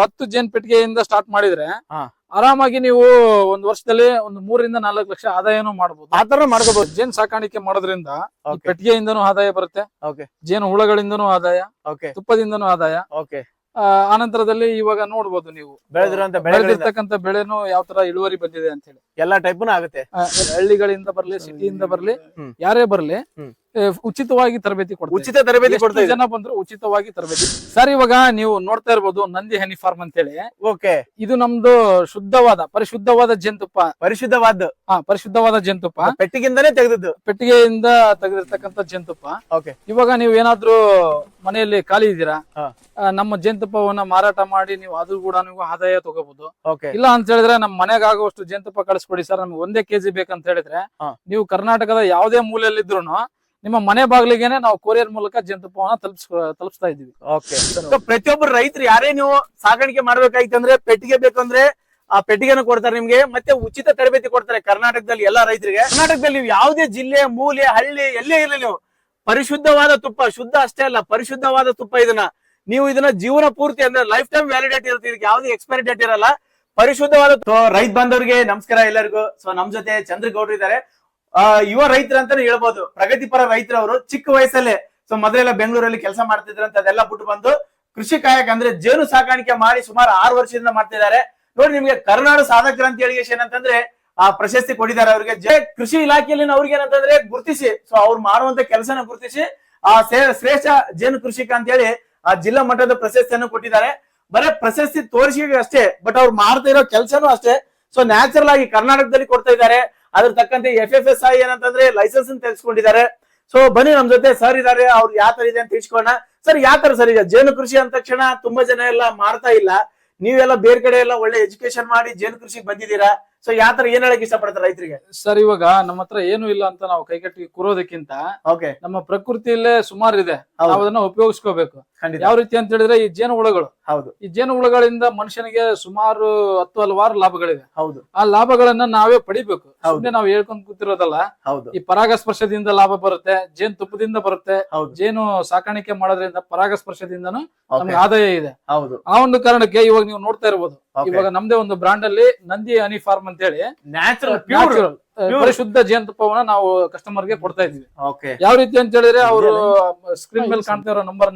ಹತ್ತು ಜೇನ್ ಪೆಟ್ಟಿಗೆಯಿಂದ ಸ್ಟಾರ್ಟ್ ಮಾಡಿದ್ರೆ ಆರಾಮಾಗಿ ನೀವು ಒಂದು ವರ್ಷದಲ್ಲಿ ಒಂದು ಮೂರರಿಂದ ನಾಲ್ಕು ಲಕ್ಷ ಆದಾಯನೂ ಮಾಡಬಹುದು ಆ ತರ ಮಾಡ್ಕೋಬಹುದು ಜೇನ್ ಸಾಕಾಣಿಕೆ ಮಾಡೋದ್ರಿಂದ. ಪೆಟ್ಟಿಗೆಯಿಂದನೂ ಆದಾಯ ಬರುತ್ತೆ. ಜೇನು ಹುಳಗಳಿಂದನೂ ಆದಾಯ ತುಪ್ಪದಿಂದನೂ ಆದಾಯ. ಆ, ಆನಂತರದಲ್ಲಿ ಇವಾಗ ನೋಡ್ಬೋದು ನೀವು. ಬೆಳೆದಿರ್ತಕ್ಕಂಥ ಬೆಳೆನು ಯಾವ ತರ ಇಳುವರಿ ಬಂದಿದೆ ಅಂತ ಹೇಳಿ. ಎಲ್ಲಾ ಟೈಪ್ನು ಆಗುತ್ತೆ. ಹಳ್ಳಿಗಳಿಂದ ಬರ್ಲಿ ಸಿಟಿಯಿಂದ ಬರ್ಲಿ ಯಾರೇ ಬರ್ಲಿ ಉಚಿತವಾಗಿ ತರಬೇತಿ ಕೊಡ್ತೀವಿ ಉಚಿತ ತರಬೇತಿ ಕೊಡ್ತಾ ಜನ ಬಂದ್ರು ಉಚಿತವಾಗಿ ತರಬೇತಿ. ಸರ್ ಇವಾಗ ನೀವು ನೋಡ್ತಾ ಇರ್ಬೋದು ನಂದಿ ಹನಿ ಫಾರ್ಮ್ ಅಂತ ಹೇಳಿ ಓಕೆ. ಇದು ನಮ್ದು ಶುದ್ಧವಾದ ಪರಿಶುದ್ಧವಾದ ಜೇನುತುಪ್ಪ. ಪರಿಶುದ್ಧವಾದ. ಹಾ ಪರಿಶುದ್ಧವಾದ ಜೇನುತುಪ್ಪ. ಪೆಟ್ಟಿಗೆಯಿಂದನೇ ತೆಗೆದದ್ದು. ಪೆಟ್ಟಿಗೆಯಿಂದ ತೆಗೆದಿರ್ತಕ್ಕಂಥ ಜೇನುತುಪ್ಪ. ಓಕೆ. ಇವಾಗ ನೀವು ಏನಾದ್ರು ಮನೆಯಲ್ಲಿ ಖಾಲಿ ಇದ್ದೀರಾ? ನಮ್ಮ ಜೇನುತುಪ್ಪವನ್ನ ಮಾರಾಟ ಮಾಡಿ ನೀವು ಅದು ಕೂಡ ನೀವು ಆದಾಯ ತಗೋಬಹುದು ಓಕೆ. ಇಲ್ಲ ಅಂತ ಹೇಳಿದ್ರೆ ನಮ್ ಮನೆಗೆ ಆಗುವಷ್ಟು ಜೇನುತುಪ್ಪ ಕಳಿಸ್ಕೊಡಿ ಸರ್ ನಮ್ಗೆ ಒಂದೇ ಕೆಜಿ ಬೇಕಂತ ಹೇಳಿದ್ರೆ ನೀವು ಕರ್ನಾಟಕದ ಯಾವುದೇ ಮೂಲೆಯಲ್ಲಿದ್ರು ನಿಮ್ಮ ಮನೆ ಬಾಗಿಲಿಗೆನೆ ನಾವು ಕೊರಿಯರ್ ಮೂಲಕ ಜೇನುತುಪ್ಪವನ್ನ ತಲುಪಿಸ್ ತಲುಪಿಸ್ತಾ ಇದೀವಿ ಪ್ರತಿಯೊಬ್ಬರು ರೈತರು ಯಾರೇ ನೀವು ಸಾಗಾಣಿಕೆ ಮಾಡ್ಬೇಕಾಯ್ತಂದ್ರೆ ಪೆಟ್ಟಿಗೆ ಬೇಕಂದ್ರೆ ಆ ಪೆಟ್ಟಿಗೆನ ಕೊಡ್ತಾರೆ ನಿಮ್ಗೆ ಮತ್ತೆ ಉಚಿತ ತರಬೇತಿ ಕೊಡ್ತಾರೆ ಕರ್ನಾಟಕದಲ್ಲಿ ಎಲ್ಲಾ ರೈತರಿಗೆ. ಕರ್ನಾಟಕದಲ್ಲಿ ನೀವು ಯಾವುದೇ ಜಿಲ್ಲೆ ಮೂಲೆ ಹಳ್ಳಿ ಎಲ್ಲೇ ಇರಲಿ ನೀವು ಪರಿಶುದ್ಧವಾದ ತುಪ್ಪ ಶುದ್ಧ ಅಷ್ಟೇ ಅಲ್ಲ ಪರಿಶುದ್ಧವಾದ ತುಪ್ಪ ಇದನ್ನ. ನೀವು ಇದನ್ನ ಜೀವನ ಪೂರ್ತಿ ಅಂದ್ರೆ ಲೈಫ್ ಟೈಮ್ ವ್ಯಾಲಿಡೇಟ್ ಇರುತ್ತೆ ಇದಕ್ಕೆ ಯಾವುದೇ ಎಕ್ಸ್ಪೈರಿ ಡೇಟ್ ಇರಲ್ಲ. ಪರಿಶುದ್ಧವಾದ ರೈತ ಬಾಂಧವರಿಗೆ ನಮಸ್ಕಾರ ಎಲ್ಲರಿಗೂ. ಸೊ ನಮ್ ಜೊತೆ ಚಂದ್ರಗೌಡ್ರು ಇದ್ದಾರೆ. ಯುವ ರೈತರ ಅಂತಾನೆ ಹೇಳ್ಬೋದು. ಪ್ರಗತಿಪರ ರೈತರವರು ಚಿಕ್ಕ ವಯಸ್ಸಲ್ಲೇ, ಸೊ ಮೊದಲೆಲ್ಲ ಬೆಂಗಳೂರಲ್ಲಿ ಕೆಲಸ ಮಾಡ್ತಿದ್ರು ಅಂತ ಅದೆಲ್ಲ ಬಿಟ್ಟು ಬಂದು ಕೃಷಿ ಕಾಯಕ ಅಂದ್ರೆ ಜೇನು ಸಾಕಾಣಿಕೆ ಮಾಡಿ ಸುಮಾರು ಆರು ವರ್ಷದಿಂದ ಮಾಡ್ತಿದ್ದಾರೆ. ನೋಡಿ ನಿಮ್ಗೆ ಕರ್ನಾಟಕ ಸಾಧಕರ ಅಂತ ಹೇಳಿ ಏನಂತಂದ್ರೆ, ಆ ಪ್ರಶಸ್ತಿ ಕೊಟ್ಟಿದ್ದಾರೆ ಅವ್ರಿಗೆ. ಜೆ ಕೃಷಿ ಇಲಾಖೆಯಲ್ಲಿ ಅವ್ರಿಗೆ ಏನಂತಂದ್ರೆ ಗುರುತಿಸಿ, ಸೊ ಅವ್ರು ಮಾಡುವಂತ ಕೆಲಸನ ಗುರುತಿಸಿ, ಆ ಶ್ರೇಷ್ಠ ಜೇನು ಕೃಷಿಕ ಅಂತ ಹೇಳಿ ಆ ಜಿಲ್ಲಾ ಮಟ್ಟದ ಪ್ರಶಸ್ತಿಯನ್ನು ಕೊಟ್ಟಿದ್ದಾರೆ. ಬರೇ ಪ್ರಶಸ್ತಿ ತೋರಿಸಿ ಅಷ್ಟೇ, ಬಟ್ ಅವ್ರು ಮಾಡ್ತಾ ಇರೋ ಕೆಲಸನೂ ಅಷ್ಟೇ. ಸೊ ನ್ಯಾಚುರಲ್ ಆಗಿ ಕರ್ನಾಟಕದಲ್ಲಿ ಕೊಡ್ತಾ ಇದ್ದಾರೆ. ಅದ್ರ ತಕ್ಕಂತೆ ಎಫ್ ಎಫ್ ಎಸ್ ಐ ಏನಂತಂದ್ರೆ ಲೈಸೆನ್ಸ್ ತೆಗೆಸ್ಕೊಂಡಿದ್ದಾರೆ. ಸೊ ಬನ್ನಿ ನಮ್ ಜೊತೆ ಸರ್ ಇದಾರೆ ಅವ್ರು ಯಾವ ತರ ಇದೆ ಅಂತ ತಿಳ್ಸ್ಕೊಳ್ಳೋಣ. ಸರ್ ಯಾವ ತರ ಸರ್ ಈಗ ಜೇನು ಕೃಷಿ ಅಂದ ತಕ್ಷಣ ತುಂಬಾ ಜನ ಎಲ್ಲ ಮಾಡ್ತಾ ಇಲ್ಲ. ನೀವೆಲ್ಲ ಬೇರೆ ಕಡೆ ಎಲ್ಲ ಒಳ್ಳೆ ಎಜುಕೇಶನ್ ಮಾಡಿ ಜೇನು ಕೃಷಿಗೆ ಬಂದಿದ್ದೀರಾ? ಸೊ ಯಾವ ತರ ಏನ್ ಹೇಳಕ್ ಇಷ್ಟಪಡ್ತಾರೆ ರೈತರಿಗೆ? ಸರ್ ಇವಾಗ ನಮ್ಮ ಹತ್ರ ಏನು ಇಲ್ಲ ಅಂತ ನಾವು ಕೈಕಟ್ಟಿ ಕೂರೋದಕ್ಕಿಂತ ಓಕೆ ನಮ್ಮ ಪ್ರಕೃತಿಯಲ್ಲೇ ಸುಮಾರು ಇದೆ. ನಾವು ಅದನ್ನ ಉಪಯೋಗಿಸ್ಕೋಬೇಕು. ಖಂಡಿತ. ಯಾವ ರೀತಿ ಅಂತ ಹೇಳಿದ್ರೆ ಈ ಜೇನು ಹುಳಗಳು. ಹೌದು. ಈ ಜೇನು ಹುಳಗಳಿಂದ ಮನುಷ್ಯನಿಗೆ ಸುಮಾರು ಹತ್ತು ಹಲವಾರು ಲಾಭಗಳಿವೆ. ಹೌದು. ಆ ಲಾಭಗಳನ್ನ ನಾವೇ ಪಡಿಬೇಕು. ಸುಮ್ಮನೆ ನಾವು ಹೇಳ್ಕೊಂಡ್ ಕೂತಿರೋದಲ್ಲ ಹೌದು. ಈ ಪರಾಗಸ್ಪರ್ಶದಿಂದ ಲಾಭ ಬರುತ್ತೆ ಜೇನು ತುಪ್ಪದಿಂದ ಬರುತ್ತೆ ಜೇನು ಸಾಕಾಣಿಕೆ ಮಾಡೋದ್ರಿಂದ ಪರಾಗಸ್ಪರ್ಶದಿಂದನೂ Okay. ನಮ್ಗೆ ಆದಾಯ ಇದೆ. ಹೌದು. ಆ ಒಂದು ಕಾರಣಕ್ಕೆ ಇವಾಗ ನೀವು ನೋಡ್ತಾ ಇರ್ಬೋದು. ಇವಾಗ ನಮ್ದೇ ಒಂದು ಬ್ರಾಂಡ್ ಅಲ್ಲಿ ನಂದಿ ಹನಿ ಫಾರ್ಮ್ ಅಂತ ಹೇಳಿ ನ್ಯಾಚುರಲ್ ನ್ಯಾಚುರಲ್. ಪರಿಶುದ್ಧ ಜೇನುತುಪ್ಪವನ್ನ ನಾವು ಕಸ್ಟಮರ್ಗೆ ಕೊಡ್ತಾ ಇದೀವಿ ಯಾವ ರೀತಿ ಅಂತ ಹೇಳಿದ್ರೆ ಅವರು ಸ್ಕ್ರೀನ್ ಮೇಲೆ ಕಾಣ್ತಾ ಇರೋ ನಂಬರ್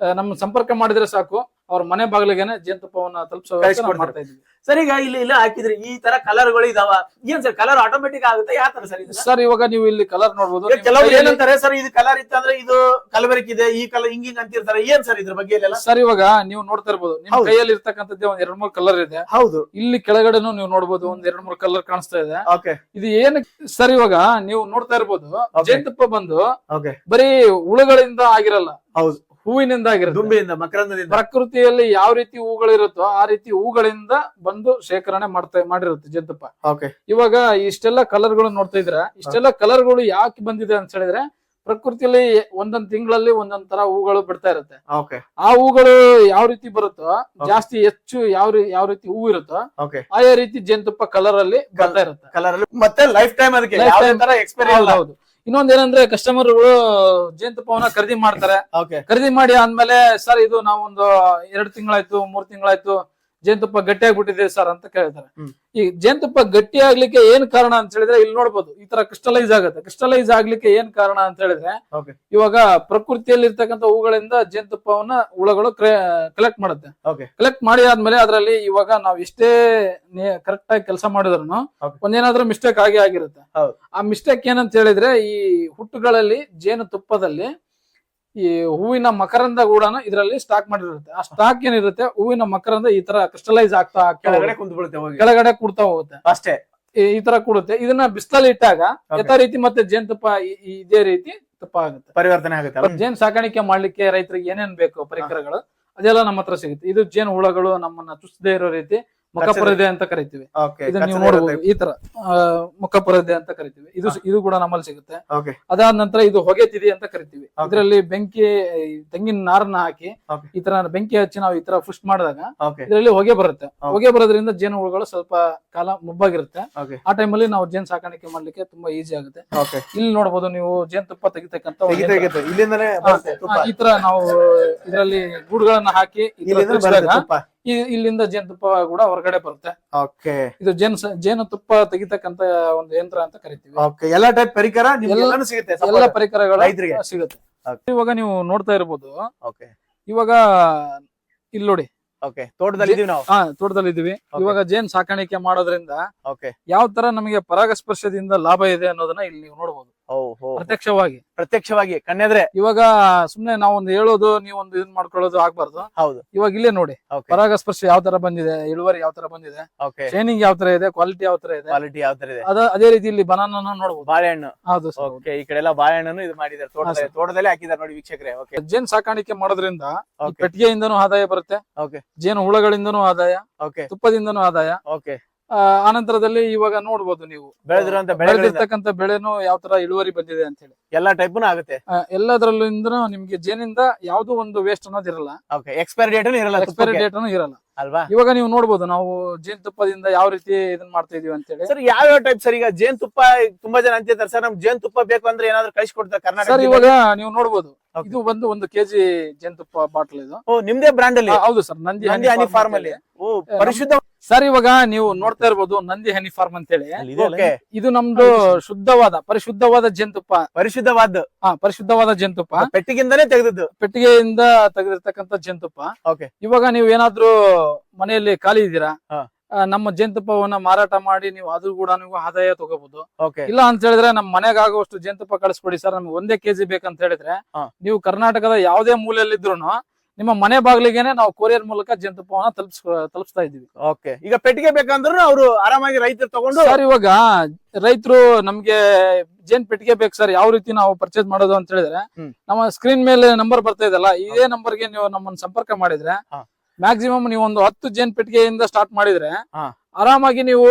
ನ ಆ, ನಮ್ ಸಂಪರ್ಕ ಮಾಡಿದ್ರೆ ಸಾಕು. ಅವ್ರ ಮನೆ ಬಾಗಿಲಿಗೆನೆ ಜೇನುತುಪ್ಪವನ್ನ ತಲುಪಿಸೋ ಸರಿ ಮಾಡ್ತಾ ಇದ್ವಿ ಸರ್ ಈಗ ಇಲ್ಲಿ ಇಲ್ಲ ಹಾಕಿದ್ರೆ ಈ ತರ ಕಲರ್ಗಳು ಇದಾವ? ಏನ್ ಸರ್ ಕಲರ್ ಆಟೋಮೆಟಿಕ್ ಆಗುತ್ತೆ? ಯಾವ ತರ ಸರ್ ಇದು? ಸರ್ ಇವಾಗ ನೀವು ಇಲ್ಲಿ ಕಲರ್ ನೋಡಬಹುದು ನಿಮ್ಮ ಕೆಲವರು ಏನಂತಾರೆ ಸರ್ ಇದು ಕಲರ್ ಇತ್ತಂದ್ರೆ ಇದು ಕಲಬೆರಕೆ ಇದೆ ಈ ಕಲರ್ ಹಿಂಗ್ ಹಿಂಗ್ ಅಂತಿರ್ತಾರೆ. ಏನ್ ಸರ್ ಇದ್ರ ಬಗ್ಗೆ ಸರ್ ಇವಾಗ ನೀವು ನೋಡ್ತಾ ಇರ್ಬೋದು. ನಿಮ್ ಕೈಯಲ್ಲಿ ಇರ್ತಕ್ಕಂಥದ್ದೇ ಒಂದ್ ಎರಡ್ ಮೂರ್ ಕಲರ್ ಇದೆ. ಹೌದು. ಇಲ್ಲಿ ಕೆಳಗಡೆನು ನೀವು ನೋಡಬಹುದು ಒಂದ್ ಎರಡ್ ಮೂರ್ ಕಲರ್ ಕಾಣಿಸ್ತಾ ಇದೆ. ಓಕೆ. ಇದು ಏನ್ ಸರ್ ಇವಾಗ ನೀವು ನೋಡ್ತಾ ಇರ್ಬೋದು ಜೇನುತುಪ್ಪ ಬಂದು ಓಕೆ. ಬರೀ ಹುಳುಗಳಿಂದ ಆಗಿರಲ್ಲ. ಹೌದು. ಹೂವಿನಿಂದ ಆಗಿರುತ್ತೆ. ದುಂಬಿಯಿಂದ ಮಕರಂದದಿಂದ. ಪ್ರಕೃತಿಯಲ್ಲಿ ಯಾವ ರೀತಿ ಹೂಗಳಿರುತ್ತೋ ಆ ರೀತಿ ಹೂಗಳಿಂದ ಬಂದು ಶೇಖರಣೆ ಮಾಡ್ತಾ ಮಾಡಿರುತ್ತೆ ಜೇನುತುಪ್ಪ ಓಕೆ. ಇವಾಗ ಇಷ್ಟೆಲ್ಲ ಕಲರ್ಗಳು ನೋಡ್ತಾ ಇದ್ರ ಇಷ್ಟೆಲ್ಲ ಕಲರ್ಗಳು ಯಾಕೆ ಬಂದಿದೆ ಅಂತ ಹೇಳಿದ್ರೆ ಪ್ರಕೃತಿಯಲ್ಲಿ ಒಂದೊಂದ್ ತಿಂಗಳಲ್ಲಿ ಒಂದೊಂದ್ ತರ ಹೂಗಳು ಬಿಡ್ತಾ ಇರುತ್ತೆ. ಓಕೆ. ಆ ಹೂಗಳು ಯಾವ ರೀತಿ ಬರುತ್ತೋ ಜಾಸ್ತಿ ಹೆಚ್ಚು ಯಾವ ಯಾವ ರೀತಿ ಹೂ ಇರುತ್ತೋ ಓಕೆ. ಆಯಾ ರೀತಿ ಜೇನುತುಪ್ಪ ಕಲರ್ ಅಲ್ಲಿ ಬರ್ತಾ ಇರುತ್ತೆ. ಕಲರ್ ಅಲ್ಲಿ ಮತ್ತೆ ಲೈಫ್ ಟೈಮ್ ಅದಕ್ಕೆ ಹೌದು ಇನ್ನೊಂದ್ ಏನಂದ್ರೆ ಕಸ್ಟಮರ್ಗಳು ಜೇನುತುಪ್ಪವನ್ನ ಖರೀದಿ ಮಾಡ್ತಾರೆ. ಓಕೆ ಖರೀದಿ ಮಾಡಿ ಆದ್ಮೇಲೆ ಸರ್ ಇದು ನಾವೊಂದು ಎರಡು ತಿಂಗಳಾಯ್ತು ಮೂರ್ ತಿಂಗಳಾಯ್ತು ಜೇನುತುಪ್ಪ ಗಟ್ಟಿ ಆಗ್ಬಿಟ್ಟಿದೆ ಸರ್ ಅಂತ ಕೇಳ್ತಾರೆ. ಈ ಜೇನುತುಪ್ಪ ಗಟ್ಟಿ ಆಗ್ಲಿಕ್ಕೆ ಏನ್ ಕಾರಣ ಅಂತ ಹೇಳಿದ್ರೆ ಇಲ್ಲಿ ನೋಡ್ಬೋದು ಈ ತರ ಕ್ರಿಸ್ಟಲೈಸ್ ಆಗುತ್ತೆ. ಕ್ರಿಸ್ಟಲೈಸ್ ಆಗ್ಲಿಕ್ಕೆ ಏನ್ ಕಾರಣ ಅಂತ ಹೇಳಿದ್ರೆ ಇವಾಗ ಪ್ರಕೃತಿಯಲ್ಲಿ ಇರ್ತಕ್ಕಂಥ ಹೂಗಳಿಂದ ಜೇನುತುಪ್ಪವನ್ನ ಹುಳಗಳು ಕಲೆಕ್ಟ್ ಮಾಡುತ್ತೆ. ಕಲೆಕ್ಟ್ ಮಾಡಿ ಆದ್ಮೇಲೆ ಅದರಲ್ಲಿ ಇವಾಗ ನಾವ್ ಎಷ್ಟೇ ಕರೆಕ್ಟ್ ಆಗಿ ಕೆಲಸ ಮಾಡಿದ್ರು ಒಂದೇನಾದ್ರು ಒಂದೇನಾದ್ರೂ ಮಿಸ್ಟೇಕ್ ಆಗಿ ಆಗಿರುತ್ತೆ. ಆ ಮಿಸ್ಟೇಕ್ ಏನಂತ ಹೇಳಿದ್ರೆ ಈ ಹುಟ್ಟುಗಳಲ್ಲಿ ಜೇನು ತುಪ್ಪದಲ್ಲಿ ಈ ಹೂವಿನ ಮಕರಂದ ಕೂಡ ಇದರಲ್ಲಿ ಸ್ಟಾಕ್ ಮಾಡಿರುತ್ತೆ. ಆ ಸ್ಟಾಕ್ ಏನಿರುತ್ತೆ ಹೂವಿನ ಮಕರಂದ ಈ ತರ ಕ್ರಿಸ್ಟಲೈಸ್ ಆಗ್ತಾ ಕೆಳಗಡೆ ಕೆಳಗಡೆ ಕುಡ್ತಾ ಹೋಗುತ್ತೆ. ಅಷ್ಟೇ. ಈ- ತರ ಕೂಡುತ್ತೆ. ಇದನ್ನ ಬಿಸಿಲಲ್ಲಿ ಇಟ್ಟಾಗ ಯಥ ರೀತಿ ಮತ್ತೆ ಜೇನುತುಪ್ಪ ಇದೇ ರೀತಿ ತುಪ್ಪ ಆಗುತ್ತೆ. ಪರಿವರ್ತನೆ ಆಗುತ್ತೆ ಜೇನ್ ಸಾಕಾಣಿಕೆ ಮಾಡ್ಲಿಕ್ಕೆ ರೈತರಿಗೆ ಏನೇನ್ ಬೇಕು ಪರಿಕರಗಳು ಅದೆಲ್ಲ ನಮ್ಮ ಹತ್ರ ಸಿಗುತ್ತೆ. ಇದು ಜೇನು ಹುಳಗಳು ನಮ್ಮನ್ನ ಚುಚ್ಚದೇ ಇರೋ ರೀತಿ ಮುಖಪರದೆ ಅಂತ ಕರಿತೀವಿ. ಇದನ್ನ ನೀವು ನೋಡಬಹುದು ಈ ತರ ಮುಖಪರದೆ ಅಂತ ಕರಿತೀವಿ. ಇದು ಇದು ಕೂಡ ನಮ್ಮಲ್ಲಿ ಸಿಗುತ್ತೆ. ಅದಾದ ನಂತರ ಇದು ಹೊಗೆ ತಿದಿ ಅಂತ ಕರಿತೀವಿ. ಇದರಲ್ಲಿ ಬೆಂಕಿ ತೆಂಗಿನ ನಾರನ್ನ ಹಾಕಿ. ಈ ತರ ಬೆಂಕಿ ಹಚ್ಚಿ ನಾವು ಈ ತರ ಫುಸ್ಟ್ ಮಾಡಿದಾಗ ಇದರಲ್ಲಿ ಹೊಗೆ ಬರುತ್ತೆ. ಹೊಗೆ ಬರೋದ್ರಿಂದ ಜೇನು ಹುಳುಗಳು ಸ್ವಲ್ಪ ಕಾಲ ಮುಬ್ಬಾಗಿರುತ್ತೆ ಆ ಟೈಮಲ್ಲಿ ನಾವು ಜೇನ್ ಸಾಕಾಣಿಕೆ ಮಾಡ್ಲಿಕ್ಕೆ ತುಂಬಾ ಈಸಿ ಆಗುತ್ತೆ. ಇಲ್ಲಿ ನೋಡಬಹುದು ನೀವು ಬರುತ್ತೆ ತುಪ್ಪ. ತೆಗಿತಕ್ಕಂತ ಈ ತರ ನಾವು ಇದರಲ್ಲಿ ಗೂಡುಗಳನ್ನ ಹಾಕಿ ಇಲ್ಲಿಂದ ಜೇನುತುಪ್ಪ ಕೂಡ ಹೊರಗಡೆ ಬರುತ್ತೆ. ಓಕೆ. ಇದು ಜೇನು ಜೇನುತುಪ್ಪ ತೆಗಿತಕ್ಕಂತ ಒಂದು ಯಂತ್ರ ಅಂತ ಕರಿತೀವಿ. ಓಕೆ ಎಲ್ಲಾ ಟೈಪ್ ಪರಿಕರ ಎಲ್ಲಾನು ಸಿಗುತ್ತೆ ಎಲ್ಲ ಪರಿಕರಗಳು ರೈತ್ರಿಗೆ? ಸಿಗುತ್ತೆ. ಇವಾಗ ನೀವು ನೋಡ್ತಾ ಇರ್ಬೋದು ಓಕೆ. ಇವಾಗ ಇಲ್ಲಿ ನೋಡಿ. ಓಕೆ ತೋಟದಲ್ಲಿ ಇದೀವಿ ನಾವು. ಹಾ ತೋಟದಲ್ಲಿ ಇದೀವಿ. ಇವಾಗ ಜೇನ್ ಸಾಕಾಣಿಕೆ ಮಾಡೋದ್ರಿಂದ ಓಕೆ. ಯಾವ ತರ ನಮಗೆ ಪರಾಗಸ್ಪರ್ಶದಿಂದ ಲಾಭ ಇದೆ ಅನ್ನೋದನ್ನ ಇಲ್ಲಿ ನೀವು ನೋಡಬಹುದು ಪ್ರತ್ಯಕ್ಷವಾಗಿ. ಪ್ರತ್ಯಕ್ಷವಾಗಿ. ಕಣ್ಣೆದ್ರೆ ಇವಾಗ ಸುಮ್ನೆ ನಾವೊಂದು ಹೇಳೋದು ನೀವೊಂದು ಇದನ್ ಮಾಡ್ಕೊಳ್ಳೋದು ಆಗ್ಬಾರ್ದು. ಹೌದು. ಇವಾಗ ಇಲ್ಲೇ ನೋಡಿ. ಪರಾಗಸ್ಪರ್ಶ ಯಾವ ತರ ಬಂದಿದೆ ಇಳುವರಿ ಯಾವ ತರ ಬಂದಿದೆ ಓಕೆ ಶೈನಿಂಗ್ ಯಾವ ತರ ಇದೆ ಕ್ವಾಲಿಟಿ ಯಾವ ತರ ಇದೆ. ಕ್ವಾಲಿಟಿ ಯಾವ ತರ ಇದೆ. ಅದ ಅದೇ ರೀತಿ ಇಲ್ಲಿ ಬನಾನ ನೋಡಬಹುದು ಬಾಳೆಹಣ್ಣು. ಹೌದು ಸರ್. ಓಕೆ ಈ ಕಡೆ ಎಲ್ಲ ಬಾಳೆಹಣ್ಣು ಇದು ಮಾಡಿದ್ದಾರೆ. ತೋಟದಲ್ಲಿ ತೋಟದಲ್ಲಿ ತೋಟದಲ್ಲೇ ಹಾಕಿದ್ದಾರೆ ನೋಡಿ ವೀಕ್ಷಕರೇ. ಓಕೆ ಜೇನ್ ಸಾಕಾಣಿಕೆ ಮಾಡೋದ್ರಿಂದ ಈ ಓಕೆ ಪೆಟ್ಟಿಗೆಯಿಂದನೂ ಆದಾಯ ಬರುತ್ತೆ. ಓಕೆ ಜೇನು ಹುಳಗಳಿಂದನೂ ಆದಾಯ. ಓಕೆ ತುಪ್ಪದಿಂದನೂ ಆದಾಯ. ಓಕೆ ಆನಂತರದಲ್ಲಿ ಇವಾಗ ನೋಡ್ಬೋದು ನೀವು. ಬೆಳೆದಿರುವಂತ ಬೆಳೆದಿರ್ತಕ್ಕಂತ ಬೆಳೆನು ಯಾವ ತರ ಇಳುವರಿ ಬಂದಿದೆ ಅಂತ ಹೇಳಿ. ಎಲ್ಲಾ ಟೈಪ್ನು ಆಗುತ್ತೆ. ಆ, ಎಲ್ಲದರಲ್ಲಿಂದ ನಿಮ್ಗೆ ಜೇನಿಂದ ಯಾವ್ದು ಒಂದು ವೇಸ್ಟ್ ಅನ್ನೋದು ಇರಲ್ಲ. ಎಕ್ಸ್ಪೈರಿ ಡೇಟ್ ಇರಲ್ಲ ಎಕ್ಸ್ಪೈರಿ ಡೇಟ್ ಇರಲ್ಲ. ಅಲ್ವಾ? ಇವಾಗ ನೀವು ನೋಡ್ಬೋದು ನಾವು ಜೇನುತುಪ್ಪದಿಂದ ಯಾವ ರೀತಿ ಇದನ್ನ ಮಾಡ್ತಾ ಇದೀವಿ ಅಂತ ಹೇಳಿ. ಸರ್ ಯಾವ ಯಾವ ಟೈಪ್ ಸರ್? ಈಗ ಜೇನ್ ತುಪ್ಪ ತುಂಬಾ ಜನ ಅಂತಿರ್ತಾರೆ. ಸರ್ ನಮ್ ಜೇನ್ ತುಪ್ಪ ಬೇಕು ಅಂದ್ರೆ ಏನಾದ್ರು ಕಳಿಸ್ಕೊಡ್ತಾರೆ ಕರ್ನಾಟಕ ಸರ್ ಇವಾಗ ನೀವು ನೋಡ್ಬೋದು. Okay. ಇದು ಬಂದು ಒಂದು ಕೆಜಿ ಜೇನುತುಪ್ಪ ಬಾಟಲ್ ಇದು. ಓ ನಿಮ್ದೇ ಬ್ರಾಂಡ್ ಅಲ್ಲಿ ಹೌದು sir Nandi Nandi honey farm ಅಲ್ಲಿ. ಓ ಪರಿಶುದ್ಧ ಸರ್ ಇವಾಗ ನೀವು ನೋಡ್ತಾ ಇರ್ಬೋದು ನಂದಿ ಹನಿ ಫಾರ್ಮ್ ಅಂತ ಹೇಳಿ ಇದು ನಮ್ದು ಶುದ್ಧವಾದ ಪರಿಶುದ್ಧವಾದ ಜೇನುತುಪ್ಪ. ಪರಿಶುದ್ಧವಾದ. ಹಾ ಪರಿಶುದ್ಧವಾದ ಜೇನುತುಪ್ಪ. ಪೆಟ್ಟಿಗೆಯಿಂದನೇ ತೆಗೆದಿದ್ದು. ಪೆಟ್ಟಿಗೆಯಿಂದ ತೆಗೆದಿರ್ತಕ್ಕಂಥ ಜೇನುತುಪ್ಪ. ಓಕೆ ಇವಾಗ ನೀವು ಏನಾದ್ರೂ ಮನೆಯಲ್ಲಿ ಖಾಲಿ ಇದ್ದೀರಾ? ನಮ್ಮ ಜೇನುತುಪ್ಪವನ್ನ ಮಾರಾಟ ಮಾಡಿ ನೀವು ಅದು ಕೂಡ ನೀವು ಆದಾಯ ತಗೋಬಹುದು ಓಕೆ ಇಲ್ಲ ಅಂತ ಹೇಳಿದ್ರೆ ನಮ್ಮ ಮನೆಗೆ ಆಗುವಷ್ಟು ಜೇನುತುಪ್ಪ ಕಳಿಸ್ಕೊಡಿ ಸರ್ ನಮ್ಗೆ ಒಂದೇ ಕೆಜಿ ಬೇಕಂತ ಹೇಳಿದ್ರೆ ನೀವು ಕರ್ನಾಟಕದ ಯಾವುದೇ ಮೂಲೆಯಲ್ಲಿದ್ರು ನಿಮ್ಮ ಮನೆ ಬಾಗಿಲಿಗೆನೆ ನಾವು ಕೊರಿಯರ್ ಮೂಲಕ ಜೇನುತುಪ್ಪವನ್ನ ತಲುಪಿಸ್ ತಲುಪಿಸ್ತಾ ಇದೀವಿ ಓಕೆ ಈಗ ಪೆಟ್ಟಿಗೆ ಬೇಕಂದ್ರೂ ಅವರು ಆರಾಮಾಗಿ ರೈತರು ತಗೊಂಡು ಸರ್ ಇವಾಗ ರೈತರು ನಮ್ಗೆ ಜೇನ್ ಪೆಟ್ಟಿಗೆ ಬೇಕು ಸರ್ ಯಾವ ರೀತಿ ನಾವು ಪರ್ಚೇಸ್ ಮಾಡೋದು ಅಂತ ಹೇಳಿದ್ರೆ ನಮ್ಮ ಸ್ಕ್ರೀನ್ ಮೇಲೆ ನಂಬರ್ ಬರ್ತಾ ಇದೆಲ್ಲ ಇದೇ ನಂಬರ್ಗೆ ನೀವು ನಮ್ಮನ್ನ ಸಂಪರ್ಕ ಮಾಡಿದ್ರೆ. ಮ್ಯಾಕ್ಸಿಮಮ್ ನೀವು ಒಂದು ಹತ್ತು ಜೇನ್ ಪೆಟ್ಟಿಗೆಯಿಂದ ಸ್ಟಾರ್ಟ್ ಮಾಡಿದ್ರೆ. ಆರಾಮಾಗಿ ನೀವು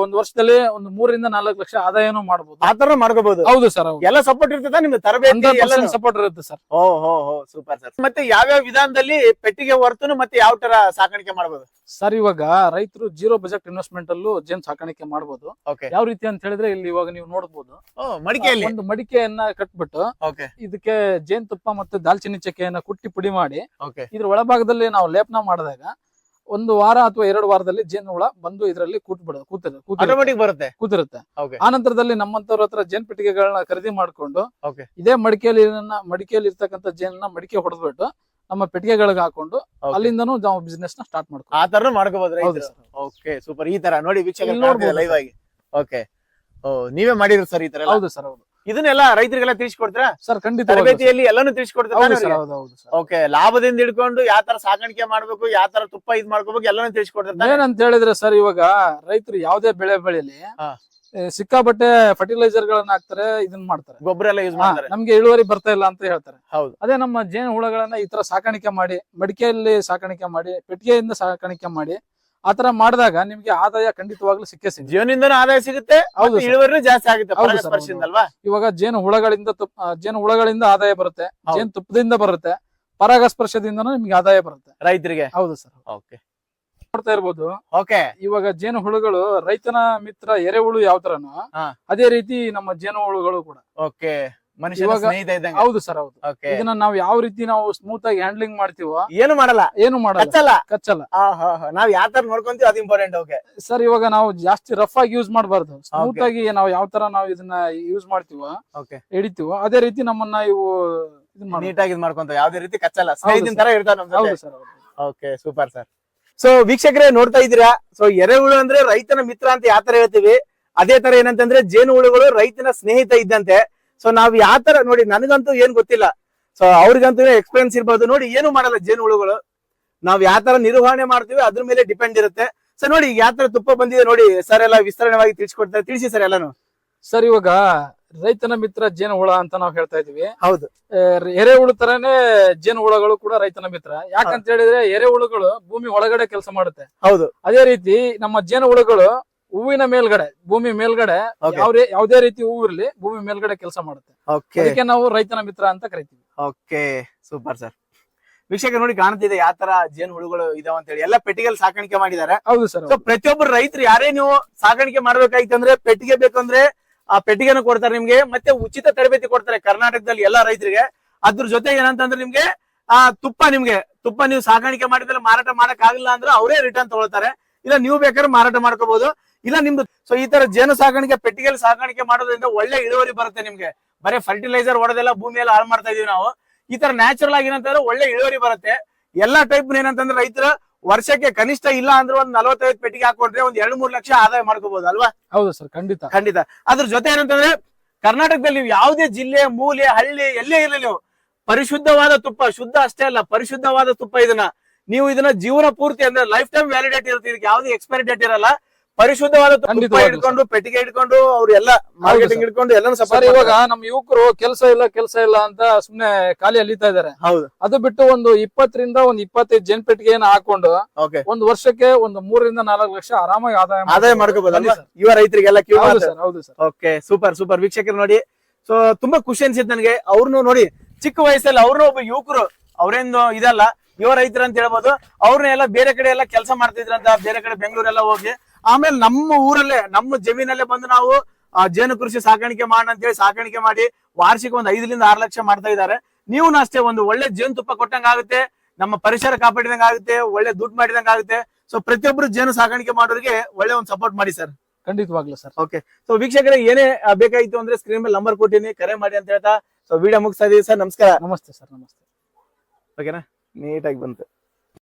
ಒಂದ್ ವರ್ಷದಲ್ಲಿ ಒಂದು ಮೂರಿಂದ ನಾಲ್ಕು ಲಕ್ಷ ಆದಾಯನೂ ಮಾಡಬಹುದು ಆತರ ಮಾಡ್ಕೋಬಹುದು ಹೌದು ಸರ್ ಎಲ್ಲ ಸಪೋರ್ಟ್ ಇರ್ತದ ನಿಮ್ಗೆ ತರಬೇತಿ? ಸಪೋರ್ಟ್ ಇರುತ್ತೆ ಸರ್. ಓ ಹೋ ಹೋ ಸೂಪರ್ ಸರ್ ಮತ್ತೆ ಯಾವ್ಯಾವ ವಿಧಾನದಲ್ಲಿ ಪೆಟ್ಟಿಗೆ ಹೊರತು ಮತ್ತೆ ಯಾವ ತರ ಸಾಕಾಣಿಕೆ ಮಾಡಬಹುದು ಸರ್ ಇವಾಗ ರೈತರು ಜೀರೋ ಬಜೆಟ್ ಇನ್ವೆಸ್ಟ್ಮೆಂಟ್ ಅಲ್ಲೂ ಜೇನ್ ಸಾಕಾಣಿಕೆ ಮಾಡಬಹುದು ಓಕೆ ಯಾವ ರೀತಿ ಅಂತ ಹೇಳಿದ್ರೆ ಇಲ್ಲಿ ಇವಾಗ ನೀವು ನೋಡಬಹುದು ಮಡಿಕೆಯಲ್ಲಿ? ಒಂದು ಮಡಿಕೆಯನ್ನ ಕಟ್ಬಿಟ್ಟು ಇದಕ್ಕೆ ಜೇನ್ ತುಪ್ಪ ಮತ್ತೆ ದಾಲ್ಚಿನ್ನಿ ಚಕ್ಕೆಯನ್ನ ಕುಟ್ಟಿ ಪುಡಿ ಮಾಡಿ ಓಕೆ ಇದ್ರ ಒಳಭಾಗದಲ್ಲಿ ನಾವು ಲೇಪನ ಮಾಡಿದಾಗ ಒಂದು ವಾರ ಅಥವಾ ಎರಡು ವಾರದಲ್ಲಿ ಜೇನು ಹುಳ ಬಂದು ಇದರಲ್ಲಿ ಕೂತ್ಬಿಡ ಕೂತಿರ ಕೂತಿರುತ್ತೆ. ಬರುತ್ತೆ? ಕೂತಿರುತ್ತೆ. ಓಕೆ ಆ ನಂತರದಲ್ಲಿ ನಮ್ಮಂತವ್ರ ಹತ್ರ ಜೇನ್ ಪೆಟ್ಟಿಗೆಗಳನ್ನ ಖರೀದಿ ಮಾಡ್ಕೊಂಡು ಓಕೆ ಇದೇ ಮಡಿಕೆಯಲ್ಲಿ ಮಡಿಕೆಯಲ್ಲಿ ಇರ್ತಕ್ಕಂಥ ಜೇನನ್ನ ಮಡಿಕೆ ಹೊಡೆದ್ಬಿಟ್ಟು ನಮ್ಮ ಪೆಟ್ಟಿಗೆಗಳಿಗೆ ಹಾಕೊಂಡು ಅಲ್ಲಿಂದನೂ ನಾವು ಬಿಸ್ನೆಸ್ನ ಸ್ಟಾರ್ಟ್ ಮಾಡ್ಕೊ ಆ ತರ ಮಾಡ್ಕೋಬಹುದು ಹೌದು ಓಕೆ ಸೂಪರ್ ಈ ತರ ನೋಡಿ ವೀಕ್ಷಕರು ವೀಕ್ಷಕ ಲೈವ್ ಆಗಿ. ಓಕೆ ಓ ನೀವೇ ಮಾಡಿದ್ರು ಸರ್ ಈ ತರ? ಹೌದು ಸರ್ ಹೌದು. ಇದನ್ನೆಲ್ಲ ರೈತರಿಗೆಲ್ಲ ತಿಳಿಸ್ಕೊಡ್ತೀರಾ? ಸರ್ ಖಂಡಿತ ತರಬೇತಿಯಲ್ಲಿ ಎಲ್ಲಾನು ತಿಳಿಸ್ಕೊಡ್ತೀರಾ ಓಕೆ ಲಾಭದಿಂದ ಹಿಡ್ಕೊಂಡು ಯಾವ ತರ ಸಾಕಾಣಿಕೆ ಮಾಡ್ಬೇಕು ಯಾವ ತರ ತುಪ್ಪ ಇದ್ ಮಾಡ್ಕೋಬೇಕು ಎಲ್ಲಾನು ತಿಳಿಸ್ಕೊಡ್ತಾರೆ ಏನಂತ ಹೇಳಿದ್ರೆ ಸರ್ ಇವಾಗ ರೈತರು ಯಾವ್ದೇ ಬೆಳೆ ಬೆಳೆಯಲಿ ಸಿಕ್ಕಾಪಟ್ಟೆ ಫರ್ಟಿಲೈಸರ್ ಗಳನ್ನ ಹಾಕ್ತಾರೆ ಇದನ್ನ ಮಾಡ್ತಾರೆ. ಗೊಬ್ಬರ ಎಲ್ಲ ಯೂಸ್ ಮಾಡ್ತಾರೆ. ನಮ್ಗೆ ಇಳುವರಿ ಬರ್ತಾ ಇಲ್ಲ ಅಂತ ಹೇಳ್ತಾರೆ. ಹೌದು. ಅದೇ ನಮ್ಮ ಜೇನು ಹುಳಗಳನ್ನ ಈ ತರ ಸಾಕಾಣಿಕೆ ಮಾಡಿ ಮಡಿಕೆಯಲ್ಲಿ ಸಾಕಾಣಿಕೆ ಮಾಡಿ ಪೆಟ್ಟಿಗೆಯಿಂದ ಸಾಕಾಣಿಕೆ ಮಾಡಿ ಆತರ ಮಾಡಿದಾಗ ನಿಮ್ಗೆ ಆದಾಯ ಖಂಡಿತವಾಗ್ಲೂ ಸಿಕ್ಕೇ ಸಿಗುತ್ತೆ. ಆದಾಯ ಸಿಗುತ್ತೆ ಹೌದು ಮತ್ತೆ ಸರ್. ಇಳುವರಿನೂ ಜಾಸ್ತಿ ಆಗುತ್ತೆ ಹೌದು ಸರ್, ಪರಾಗಸ್ಪರ್ಶದಿಂದ ಹೌದು. ಅಲ್ವಾ ಇವಾಗ ಜೇನು ಹುಳಗಳಿಂದ ತುಪ್ಪ ಜೇನು ಹುಳಗಳಿಂದ ಆದಾಯ ಬರುತ್ತೆ ಹೌದು. ಜೇನು ತುಪ್ಪದಿಂದ ಬರುತ್ತೆ ಪರಾಗಸ್ಪರ್ಶದಿಂದನೂ ನಿಮ್ಗೆ ಆದಾಯ ಬರುತ್ತೆ. ರೈತರಿಗೆ? ಹೌದು ಸರ್. ಓಕೆ. ನೋಡ್ತಾ ಇರ್ಬೋದು. ಓಕೆ. ಇವಾಗ ಜೇನು ಹುಳುಗಳು ರೈತನ ಮಿತ್ರ ಎರೆಹುಳು ಯಾವ ತರನೋ ಹಾ. ಅದೇ ರೀತಿ ನಮ್ಮ ಜೇನು ಹುಳುಗಳು ಕೂಡ. ಓಕೆ. ಮನುಷ್ಯನ ಇವಾಗ- ಸ್ನೇಹಿತ ಇದ್ದಂಗೆ. ಹೌದು ಸರ್ ಹೌದು. ಓಕೆ ಇದನ್ನ ನಾವು ಯಾವ ರೀತಿ ನಾವು ಸ್ಮೂತ್ ಆಗಿ ಹ್ಯಾಂಡ್ಲಿಂಗ್ ಮಾಡ್ತೀವೋ ಏನು ಮಾಡಲ್ಲ. ಏನು ಮಾಡಲ್ಲ. ಕಚ್ಚಲ್ಲ. ಆ, ಹಾ, ಹಾ. ನಾವ್ ಯಾವ ತರ ನೋಡ್ಕೊಂತೀವಿ ಅದು ಇಂಪಾರ್ಟೆಂಟ್ ಓಕೆ ಸರ್ ಇವಾಗ ನಾವು ಜಾಸ್ತಿ ರಫ್ ಆಗಿ ಯೂಸ್ ಮಾಡಬಾರ್ದು. Smooth Okay. ಆಗಿ ನಾವು ಯಾವ ತರ ನಾವು ಇದನ್ನ ಯೂಸ್ ಮಾಡ್ತೀವೋ ಓಕೆ ಹಿಡಿತೀವೋ ಅದೇ ರೀತಿ ನಮ್ಮನ್ನ ಇವು ಇದನ್ನ ಮಾಡ್ಬೇಕು. ನೀಟಾಗಿ ಇದ್ ಮಾಡ್ಕೊಂತ ಯಾವ್ದೇ ರೀತಿ ಕಚ್ಚಲ್ಲ. ಸ್ನೇಹಿತನ ತರ ಇರ್ತಾರ ನಮ್ ಜೊತೆ. ಹೌದು ಸರ್ ಹೌದು. ಓಕೆ ಸೂಪರ್ ಸರ್ ಸೊ ವೀಕ್ಷಕರೇ ನೋಡ್ತಾ ಇದ್ದೀರಾ? ಸೊ ಎರೆಹುಳು ಅಂದ್ರೆ ರೈತನ ಮಿತ್ರ ಅಂತ ಯಾವ ತರ ಹೇಳ್ತೀವಿ? ಅದೇ ತರ ಏನಂತಂದ್ರೆ ಜೇನು ಹುಳುಗಳು ರೈತನ ಸ್ನೇಹಿತ ಇದ್ದಂತೆ. ಸೊ ನಾವ್ ಯಾವ ತರ ನೋಡಿ ನನಗಂತೂ ಏನ್ ಗೊತ್ತಿಲ್ಲ. ಸೊ ಅವ್ರಿಗಂತೂ ಎಕ್ಸ್ಪೀರಿಯನ್ಸ್ ಇರ್ಬೋದು. ನೋಡಿ ಏನು ಮಾಡಲ್ಲ ಜೇನು ಹುಳುಗಳು ನಾವ್ ಯಾವ ತರ ನಿರ್ವಹಣೆ ಮಾಡ್ತೀವಿ ಅದ್ರ ಮೇಲೆ ಡಿಪೆಂಡ್ ಇರುತ್ತೆ. ಸೊ ನೋಡಿ ಯಾವ ತರ ತುಪ್ಪ ಬಂದಿದೆ ನೋಡಿ ಸರ್ ಎಲ್ಲ ವಿಸ್ತರಣವಾಗಿ ತಿಳಿಸ್ಕೊಡ್ತಾರೆ ತಿಳಿಸಿ ಸರ್ ಎಲ್ಲಾನು. ಸರ್ ಇವಾಗ ರೈತನ ಮಿತ್ರ ಜೇನು ಹುಳ ಅಂತ ನಾವು ಹೇಳ್ತಾ ಇದೀವಿ ಹೌದು. ಎರೆಹುಳು ತರನೇ ಜೇನು ಹುಳಗಳು ಕೂಡ ರೈತನ ಮಿತ್ರ. ಯಾಕಂತ ಹೇಳಿದ್ರೆ ಎರೆಹುಳುಗಳು ಭೂಮಿ ಒಳಗಡೆ ಕೆಲಸ ಮಾಡುತ್ತೆ. ಹೌದು. ಅದೇ ರೀತಿ ನಮ್ಮ ಜೇನು ಹುಳುಗಳು ಹೂವಿನ ಮೇಲ್ಗಡೆ ಭೂಮಿ ಮೇಲ್ಗಡೆ. ಯಾವ್ದೇ ಯಾವ್ದೇ ರೀತಿ ಹೂವು ಇರ್ಲಿ ಭೂಮಿ ಮೇಲ್ಗಡೆ ಕೆಲಸ ಮಾಡುತ್ತೆ. ಅದಕ್ಕೆ ನಾವು ರೈತನ ಮಿತ್ರ ಅಂತ ಕರಿತೀವಿ. ಓಕೆ ಸೂಪರ್ ಸರ್ ವೀಕ್ಷಕ ನೋಡಿ ಕಾಣ್ತಿದೆ ಯಾವ ತರ ಜೇನು ಹುಳುಗಳು ಇದಾವ ಅಂತ ಹೇಳಿ. ಎಲ್ಲ ಪೆಟ್ಟಿಗೆಲ್ ಸಾಕಾಣಿಕೆ ಮಾಡಿದ್ದಾರೆ ಹೌದು ಸರ್ ಸೊ ಪ್ರತಿಯೊಬ್ಬರು ರೈತರು ಯಾರೇ ನೀವು ಸಾಕಾಣಿಕೆ ಮಾಡ್ಬೇಕಾಯ್ತಂದ್ರೆ ಪೆಟ್ಟಿಗೆ ಬೇಕಂದ್ರೆ ಆ ಪೆಟ್ಟಿಗೆನ ಕೊಡ್ತಾರೆ ನಿಮ್ಗೆ ಮತ್ತೆ ಉಚಿತ ತರಬೇತಿ ಕೊಡ್ತಾರೆ ಕರ್ನಾಟಕದಲ್ಲಿ ಎಲ್ಲಾ ರೈತರಿಗೆ. ಅದ್ರ ಜೊತೆ ಏನಂತಂದ್ರೆ ನಿಮ್ಗೆ ಆ ತುಪ್ಪ ನಿಮ್ಗೆ ತುಪ್ಪ ನೀವು ಸಾಗಾಣಿಕೆ ಮಾಡಿದ್ರೆ ಮಾರಾಟ ಮಾಡಕ್ ಆಗಿಲ್ಲ ಅಂದ್ರೆ ಅವರೇ ರಿಟರ್ನ್ ತಗೊಳ್ತಾರೆ. ಇಲ್ಲ ನೀವು ಬೇಕಾದ್ರೆ ಮಾರಾಟ ಮಾಡ್ಕೋಬಹುದು. ಇಲ್ಲ ನಿಮ್ದು ಸೊ ಈ ತರ ಜೇನು ಸಾಕಾಣಿಕೆ ಪೆಟ್ಟಿಗೆಯಲ್ಲಿ ಸಾಕಾಣಿಕೆ ಮಾಡೋದ್ರಿಂದ ಒಳ್ಳೆ ಇಳುವರಿ ಬರುತ್ತೆ ನಿಮ್ಗೆ. ಬರೀ ಫರ್ಟಿಲೈಸರ್ ಹೊಡೆದೆಲ್ಲ ಭೂಮಿಯಲ್ಲಿ ಹಾಳು ಮಾಡ್ತಾ ಇದೀವಿ ನಾವು. ಈ ತರ ನ್ಯಾಚುರಲ್ ಆಗಿ ಏನಂತಂದ್ರೆ ಒಳ್ಳೆ ಇಳುವರಿ ಬರುತ್ತೆ. ಎಲ್ಲಾ ಟೈಪ್ ಏನಂತಂದ್ರೆ ರೈತರ ವರ್ಷಕ್ಕೆ ಕನಿಷ್ಠ ಇಲ್ಲ ಅಂದ್ರೆ ಒಂದ್ ನಲವತ್ತೈದು ಪೆಟ್ಟಿಗೆ ಹಾಕೊಂಡ್ರೆ ಒಂದ್ ಎರಡ್ ಮೂರ್ ಲಕ್ಷ ಆದಾಯ ಮಾಡ್ಕೋಬಹುದು ಅಲ್ವಾ? ಹೌದು ಸರ್ ಖಂಡಿತ. ಖಂಡಿತ. ಅದ್ರ ಜೊತೆ ಏನಂತಂದ್ರೆ ಕರ್ನಾಟಕದಲ್ಲಿ ನೀವು ಯಾವುದೇ ಜಿಲ್ಲೆ ಮೂಲೆ ಹಳ್ಳಿ ಎಲ್ಲೇ ಇರಲಿ ನೀವು ಪರಿಶುದ್ಧವಾದ ತುಪ್ಪ ಶುದ್ಧ ಅಷ್ಟೇ ಅಲ್ಲ ಪರಿಶುದ್ಧವಾದ ತುಪ್ಪ ಇದನ್ನ ನೀವು ಇದನ್ನ ಜೀವನ ಪೂರ್ತಿ ಅಂದ್ರೆ ಲೈಫ್ ಟೈಮ್ ವ್ಯಾಲಿಡೇಟ್ ಇರುತ್ತೆ. ಇದಕ್ಕೆ ಯಾವ್ದು ಎಕ್ಸ್ಪೈರಿ ಡೇಟ್ ಇರಲ್ಲ. ಪರಿಶುದ್ಧವಾದ ತುಪ್ಪ ಖಂಡಿತವಾಗ್ಲೂ ಹಿಡ್ಕೊಂಡು ಪೆಟ್ಟಿಗೆ ಹಿಡ್ಕೊಂಡು ಅವ್ರು ಎಲ್ಲ ಮಾರ್ಕೆಟಿಂಗ್ ಇಟ್ಕೊಂಡು ಹಿಡ್ಕೊಂಡು ಎಲ್ಲಾನು ಸಫಾರಿ ಸಪೋರ್ಟ್ ಇವಾಗ ನಮ್ ಯುವಕರು ಕೆಲಸ ಇಲ್ಲ ಕೆಲಸ ಇಲ್ಲ ಅಂತ ಸುಮ್ನೆ ಖಾಲಿ ಅಲಿತಾ ಇದಾರೆ ಹೌದು. ಅದು ಬಿಟ್ಟು ಒಂದು ಇಪ್ಪತ್ತರಿಂದ ಒಂದ್ ಇಪ್ಪತ್ತೈದು ಜನ ಪೆಟ್ಟಿಗೆನ ಹಾಕೊಂಡು ಒಂದು ವರ್ಷಕ್ಕೆ ಒಂದು ಮೂರರಿಂದ ನಾಲ್ಕು ಲಕ್ಷ ಆರಾಮಾಗಿ ಆದಾಯ ಆದಾಯ ಮಾಡ್ಕೋಬಹುದು ಇವ ರೈತರಿಗೆಲ್ಲ ಸರ್ ಹೌದು ಸರ್. ಓಕೆ ಸೂಪರ್ ಸೂಪರ್ ವೀಕ್ಷಕರು ನೋಡಿ. ಸೊ ತುಂಬಾ ಖುಷಿ ಅನ್ಸಿದ್ ನನಗೆ. ಅವ್ರನ್ನು ನೋಡಿ ಚಿಕ್ಕ ವಯಸ್ಸಲ್ಲಿ ಅವ್ರನ್ನೂ ಒಬ್ಬ ಯುವಕರು ಅವ್ರೇನು ಇದಲ್ಲ ಯುವ ರೈತರು ಅಂತ ಹೇಳ್ಬೋದು ಅವ್ರನ್ನ ಎಲ್ಲ ಬೇರೆ ಕಡೆ ಎಲ್ಲ ಕೆಲಸ ಮಾಡ್ತಿದ್ರಂತ ಬೇರೆ ಕಡೆ ಬೆಂಗಳೂರೆಲ್ಲ ಹೋಗಿ ಆಮೇಲೆ ನಮ್ಮ ಊರಲ್ಲೇ ನಮ್ಮ ಜಮೀನಲ್ಲೇ ಬಂದು ನಾವು ಜೇನು ಕೃಷಿ ಸಾಕಾಣಿಕೆ ಮಾಡೋಣ ಅಂತ ಹೇಳಿ ಸಾಕಾಣಿಕೆ ಮಾಡಿ ವಾರ್ಷಿಕ ಒಂದು ಐದರಿಂದ ಆರು ಲಕ್ಷ ಮಾಡ್ತಾ ಇದ್ದಾರೆ. ನೀವು ಅಷ್ಟೇ ಒಂದು ಒಳ್ಳೆ ಜೇನು ತುಪ್ಪ ಕೊಟ್ಟಂಗ ಆಗುತ್ತೆ ನಮ್ಮ ಪರಿಸರ ಕಾಪಾಡಿದಂಗ ಆಗುತ್ತೆ ಒಳ್ಳೆ ದುಡ್ಡು ಮಾಡಿದಂಗ ಆಗುತ್ತೆ. ಸೊ ಪ್ರತಿಯೊಬ್ರು ಜೇನು ಸಾಕಾಣಿಕೆ ಮಾಡೋರಿಗೆ ಒಳ್ಳೆ ಒಂದು ಸಪೋರ್ಟ್ ಮಾಡಿ ಸರ್. ಖಂಡಿತವಾಗ್ಲೂ ಸರ್. ಓಕೆ ಸೊ ವೀಕ್ಷಕರೇ ಏನೇ ಬೇಕಾಗಿತ್ತು ಅಂದ್ರೆ ಸ್ಕ್ರೀನ್ ಮೇಲೆ ನಂಬರ್ ಕೊಟ್ಟಿನಿ ಕರೆ ಮಾಡಿ ಅಂತ ಹೇಳ್ತಾ ಸೊ ವಿಡಿಯೋ ಮುಗಿಸ್ತಾ ಇದೀವಿ ಸರ್. ನಮಸ್ಕಾರ. ನಮಸ್ತೆ ಸರ್ ನಮಸ್ತೆ. ಓಕೆನಾ ನೀಟಾಗಿ ಬಂತು.